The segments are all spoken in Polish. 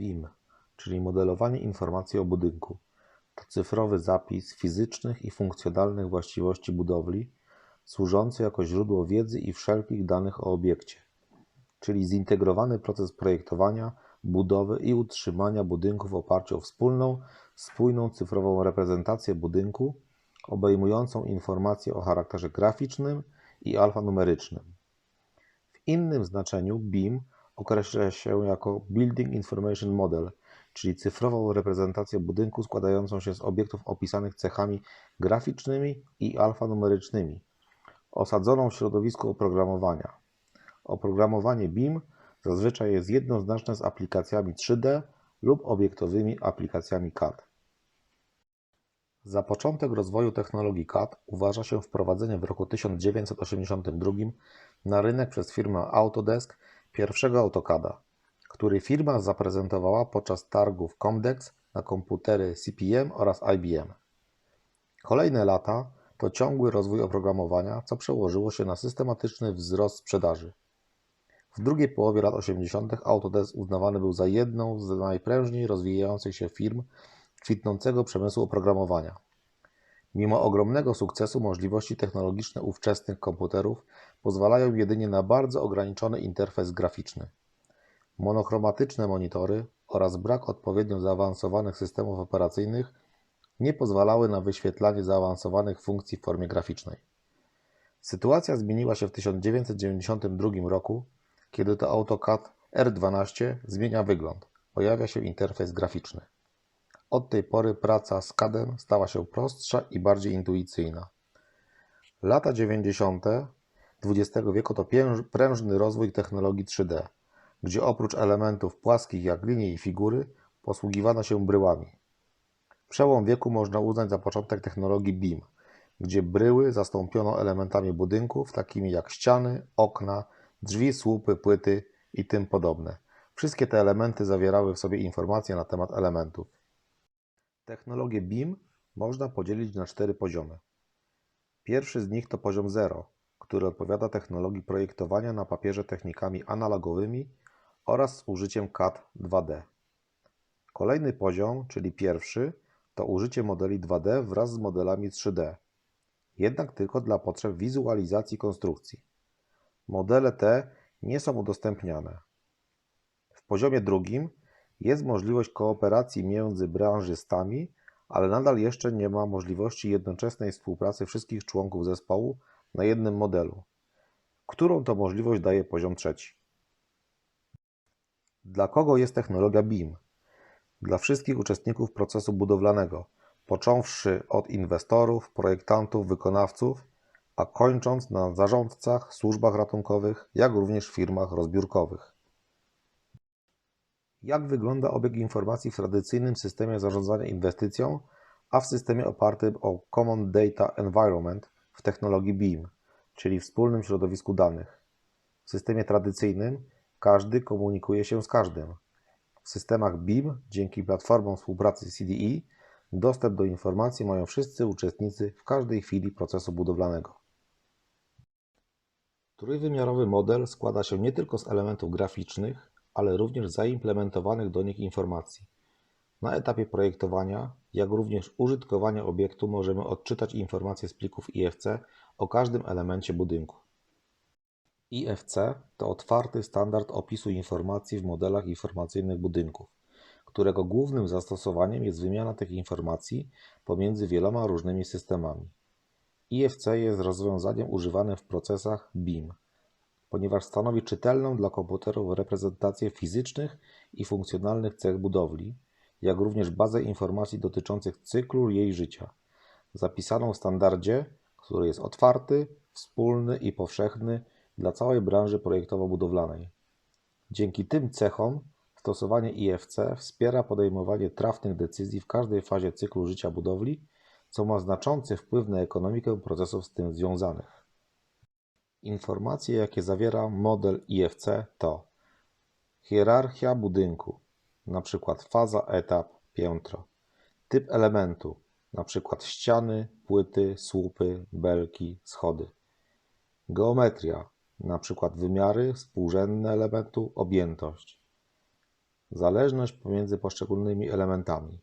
BIM, czyli modelowanie informacji o budynku, to cyfrowy zapis fizycznych i funkcjonalnych właściwości budowli, służący jako źródło wiedzy i wszelkich danych o obiekcie, czyli zintegrowany proces projektowania, budowy i utrzymania budynku w oparciu o wspólną, spójną cyfrową reprezentację budynku, obejmującą informacje o charakterze graficznym i alfanumerycznym. W innym znaczeniu BIM określa się jako Building Information Model, czyli cyfrową reprezentację budynku składającą się z obiektów opisanych cechami graficznymi i alfanumerycznymi, osadzoną w środowisku oprogramowania. Oprogramowanie BIM zazwyczaj jest jednoznaczne z aplikacjami 3D lub obiektowymi aplikacjami CAD. Za początek rozwoju technologii CAD uważa się wprowadzenie w roku 1982 na rynek przez firmę Autodesk pierwszego AutoCADa, który firma zaprezentowała podczas targów Comdex na komputery CP/M oraz IBM. Kolejne lata to ciągły rozwój oprogramowania, co przełożyło się na systematyczny wzrost sprzedaży. W drugiej połowie lat 80. Autodesk uznawany był za jedną z najprężniej rozwijających się firm kwitnącego przemysłu oprogramowania. Mimo ogromnego sukcesu możliwości technologiczne ówczesnych komputerów pozwalają jedynie na bardzo ograniczony interfejs graficzny. Monochromatyczne monitory oraz brak odpowiednio zaawansowanych systemów operacyjnych nie pozwalały na wyświetlanie zaawansowanych funkcji w formie graficznej. Sytuacja zmieniła się w 1992 roku, kiedy to AutoCAD R12 zmienia wygląd, pojawia się interfejs graficzny. Od tej pory praca z CAD-em stała się prostsza i bardziej intuicyjna. Lata 90. XX wieku to prężny rozwój technologii 3D, gdzie oprócz elementów płaskich jak linie i figury posługiwano się bryłami. Przełom wieku można uznać za początek technologii BIM, gdzie bryły zastąpiono elementami budynków takimi jak ściany, okna, drzwi, słupy, płyty i tym podobne. Wszystkie te elementy zawierały w sobie informacje na temat elementów. Technologię BIM można podzielić na cztery poziomy. Pierwszy z nich to poziom 0, który odpowiada technologii projektowania na papierze technikami analogowymi oraz z użyciem CAD 2D. Kolejny poziom, czyli pierwszy, to użycie modeli 2D wraz z modelami 3D, jednak tylko dla potrzeb wizualizacji konstrukcji. Modele te nie są udostępniane. W poziomie drugim jest możliwość kooperacji między branżystami, ale nadal jeszcze nie ma możliwości jednoczesnej współpracy wszystkich członków zespołu na jednym modelu, którą to możliwość daje poziom trzeci. Dla kogo jest technologia BIM? Dla wszystkich uczestników procesu budowlanego, począwszy od inwestorów, projektantów, wykonawców, a kończąc na zarządcach, służbach ratunkowych, jak również firmach rozbiórkowych. Jak wygląda obieg informacji w tradycyjnym systemie zarządzania inwestycją, a w systemie opartym o Common Data Environment w technologii BIM, czyli wspólnym środowisku danych? W systemie tradycyjnym każdy komunikuje się z każdym. W systemach BIM, dzięki platformom współpracy CDE, dostęp do informacji mają wszyscy uczestnicy w każdej chwili procesu budowlanego. Trójwymiarowy model składa się nie tylko z elementów graficznych, ale również zaimplementowanych do nich informacji. Na etapie projektowania, jak również użytkowania obiektu możemy odczytać informacje z plików IFC o każdym elemencie budynku. IFC to otwarty standard opisu informacji w modelach informacyjnych budynków, którego głównym zastosowaniem jest wymiana tych informacji pomiędzy wieloma różnymi systemami. IFC jest rozwiązaniem używanym w procesach BIM, ponieważ stanowi czytelną dla komputerów reprezentację fizycznych i funkcjonalnych cech budowli, jak również bazę informacji dotyczących cyklu jej życia, zapisaną w standardzie, który jest otwarty, wspólny i powszechny dla całej branży projektowo-budowlanej. Dzięki tym cechom stosowanie IFC wspiera podejmowanie trafnych decyzji w każdej fazie cyklu życia budowli, co ma znaczący wpływ na ekonomikę procesów z tym związanych. Informacje, jakie zawiera model IFC to hierarchia budynku, np. faza, etap, piętro, typ elementu, np. ściany, płyty, słupy, belki, schody, geometria, np. wymiary współrzędne elementu, objętość, zależność pomiędzy poszczególnymi elementami,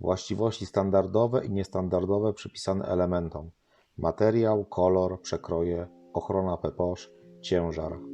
właściwości standardowe i niestandardowe przypisane elementom, materiał, kolor, przekroje, ochrona peposz, ciężar.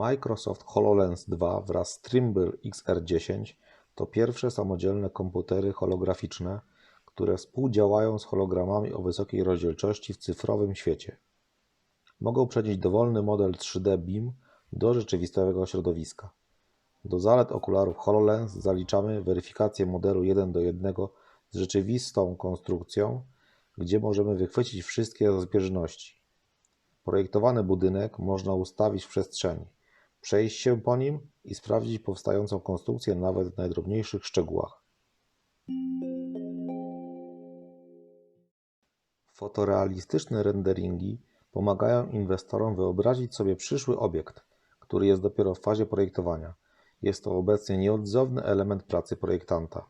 Microsoft HoloLens 2 wraz z Trimble XR10 to pierwsze samodzielne komputery holograficzne, które współdziałają z hologramami o wysokiej rozdzielczości w cyfrowym świecie. Mogą przenieść dowolny model 3D BIM do rzeczywistego środowiska. Do zalet okularów HoloLens zaliczamy weryfikację modelu 1 do 1 z rzeczywistą konstrukcją, gdzie możemy wychwycić wszystkie rozbieżności. Projektowany budynek można ustawić w przestrzeni, przejść się po nim i sprawdzić powstającą konstrukcję nawet w najdrobniejszych szczegółach. Fotorealistyczne renderingi pomagają inwestorom wyobrazić sobie przyszły obiekt, który jest dopiero w fazie projektowania. Jest to obecnie nieodzowny element pracy projektanta.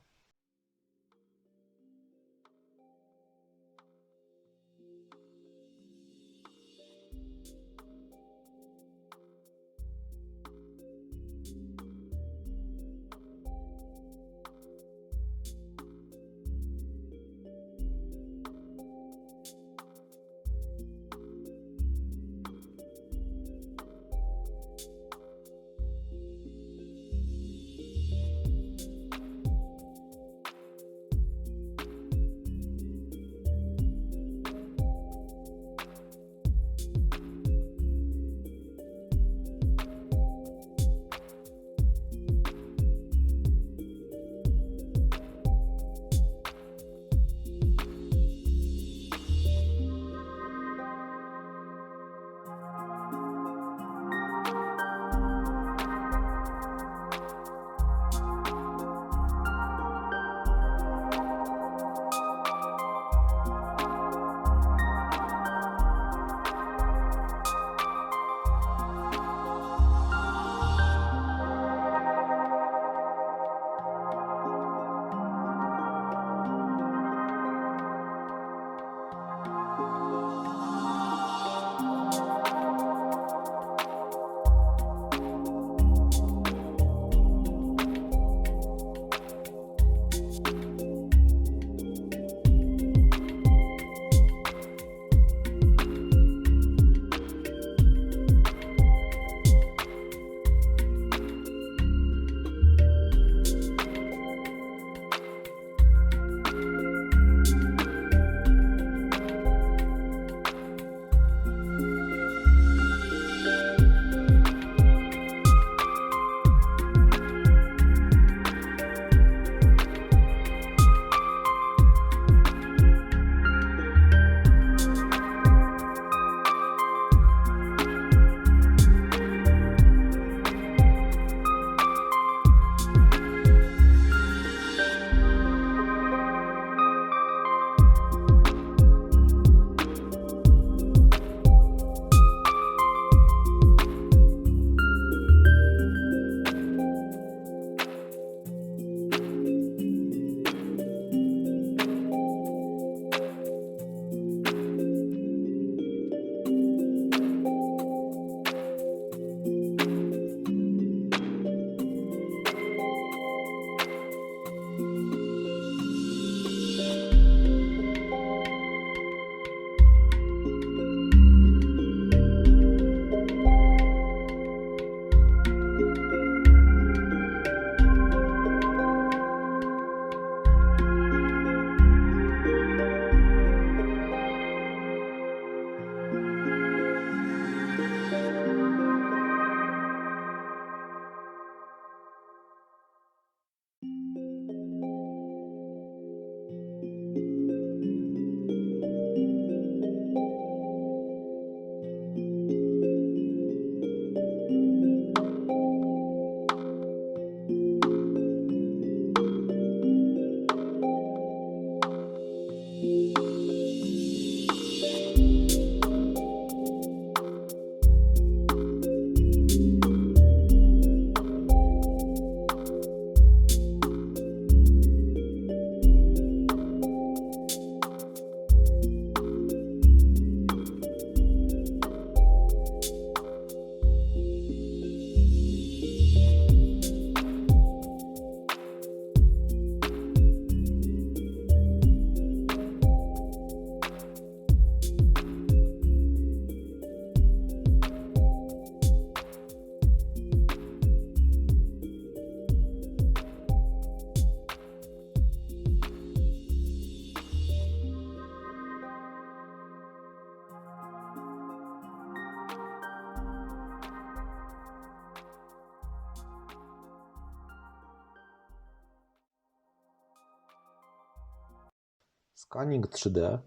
Scanning 3D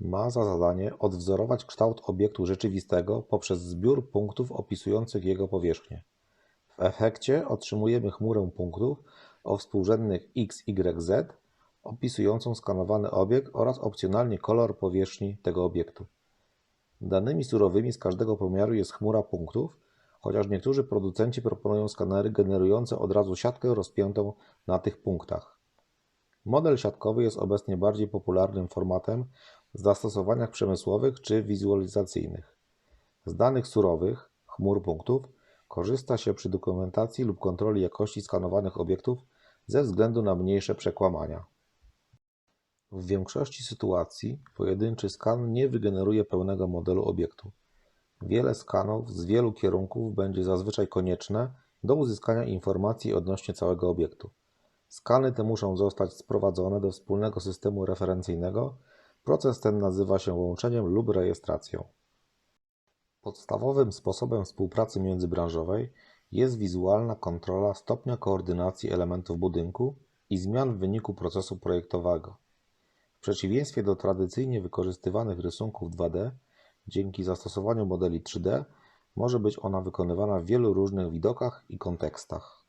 ma za zadanie odwzorować kształt obiektu rzeczywistego poprzez zbiór punktów opisujących jego powierzchnię. W efekcie otrzymujemy chmurę punktów o współrzędnych x, y, z opisującą skanowany obiekt oraz opcjonalnie kolor powierzchni tego obiektu. Danymi surowymi z każdego pomiaru jest chmura punktów, chociaż niektórzy producenci proponują skanery generujące od razu siatkę rozpiętą na tych punktach. Model siatkowy jest obecnie bardziej popularnym formatem w zastosowaniach przemysłowych czy wizualizacyjnych. Z danych surowych, chmur punktów, korzysta się przy dokumentacji lub kontroli jakości skanowanych obiektów ze względu na mniejsze przekłamania. W większości sytuacji pojedynczy skan nie wygeneruje pełnego modelu obiektu. Wiele skanów z wielu kierunków będzie zazwyczaj konieczne do uzyskania informacji odnośnie całego obiektu. Skany te muszą zostać sprowadzone do wspólnego systemu referencyjnego. Proces ten nazywa się łączeniem lub rejestracją. Podstawowym sposobem współpracy międzybranżowej jest wizualna kontrola stopnia koordynacji elementów budynku i zmian w wyniku procesu projektowego. W przeciwieństwie do tradycyjnie wykorzystywanych rysunków 2D, dzięki zastosowaniu modeli 3D może być ona wykonywana w wielu różnych widokach i kontekstach.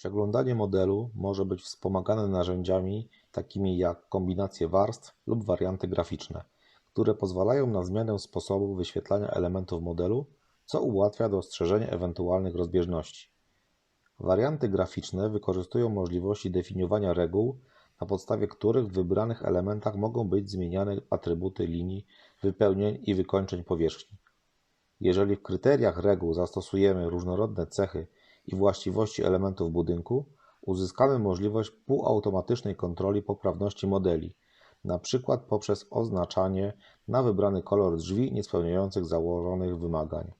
Przeglądanie modelu może być wspomagane narzędziami takimi jak kombinacje warstw lub warianty graficzne, które pozwalają na zmianę sposobu wyświetlania elementów modelu, co ułatwia dostrzeżenie ewentualnych rozbieżności. Warianty graficzne wykorzystują możliwości definiowania reguł, na podstawie których w wybranych elementach mogą być zmieniane atrybuty linii, wypełnień i wykończeń powierzchni. Jeżeli w kryteriach reguł zastosujemy różnorodne cechy i właściwości elementów budynku, uzyskamy możliwość półautomatycznej kontroli poprawności modeli, np. poprzez oznaczanie na wybrany kolor drzwi niespełniających założonych wymagań.